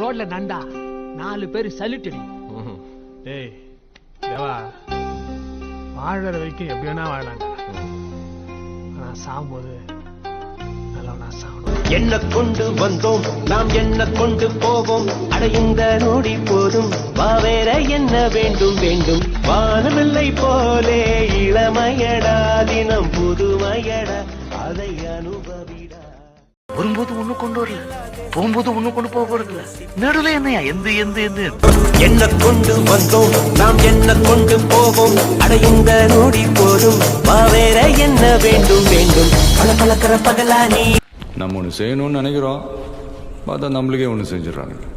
ரோட்ல நண்டா. நாலு பேர் சல்யூட் அடி. டேய் தேவா வாழற வரைக்கும் எப்படி வேணா வாழலாம்டா. ஆனா சாகும்போது நல்லவனா சாகணும். என்ன கொண்டு வந்தோம் நாம் என்ன கொண்டு போவோம். அட இந்த நொடி போதும். வா வேற என்ன வேண்டும் வேண்டும். வானவில்லை போலே இளமையடா தினம் புதுமையடா. அதை அனுபவிடா. வரும்போது ஒண்ணு கொண்டு வரல. போகும்போது ஒண்ணு கொண்டு போக போறதில்ல. நடுவுல என்னையா? எந்த எந்த எந்த? என்ன கொண்டு வந்தோம். நாம் என்ன கொண்டு போவோம். அட இந்த நொடி போதும். வேற என்ன வேண்டும் வேண்டும். பல பழக்கிற பகலா நீ. நம்ம ஒன்று செய்யணும்னு நினைக்கிறோம். பார்த்தா நம்மளுக்கே ஒன்று செஞ்சிடறாங்க